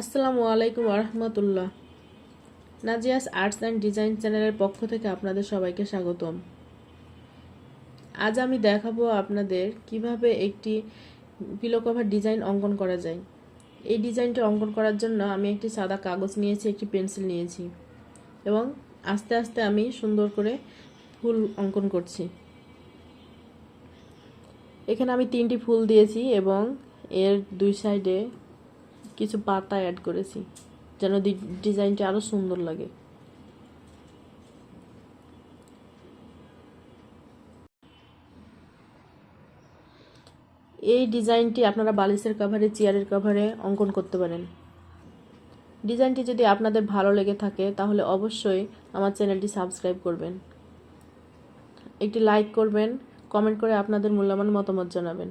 আসসালামু আলাইকুম রহমতুল্লাহ নাজিয়াস আর্টস অ্যান্ড ডিজাইন চ্যানেলের পক্ষ থেকে আপনাদের সবাইকে স্বাগতম। আজ আমি দেখাবো আপনাদের কীভাবে একটি পিলো কভার ডিজাইন অঙ্কন করা যায়। এই ডিজাইনটা অঙ্কন করার জন্য আমি একটি সাদা কাগজ নিয়েছি, একটি পেন্সিল নিয়েছি এবং আস্তে আস্তে আমি সুন্দর করে ফুল অঙ্কন করছি। এখানে আমি তিনটি ফুল দিয়েছি এবং এর দুই সাইডে কিছু পাতা অ্যাড করেছি, যেন ডিজাইনটা আরও সুন্দর লাগে। এই ডিজাইনটি আপনারা বালিশের কভারে চেয়ারের কভারে অঙ্কন করতে পারেন। ডিজাইনটি যদি আপনাদের ভালো লেগে থাকে, তাহলে অবশ্যই আমার চ্যানেলটি সাবস্ক্রাইব করবেন। একটি লাইক করবেন কমেন্ট করে আপনাদের মূল্যবান মতামত জানাবেন।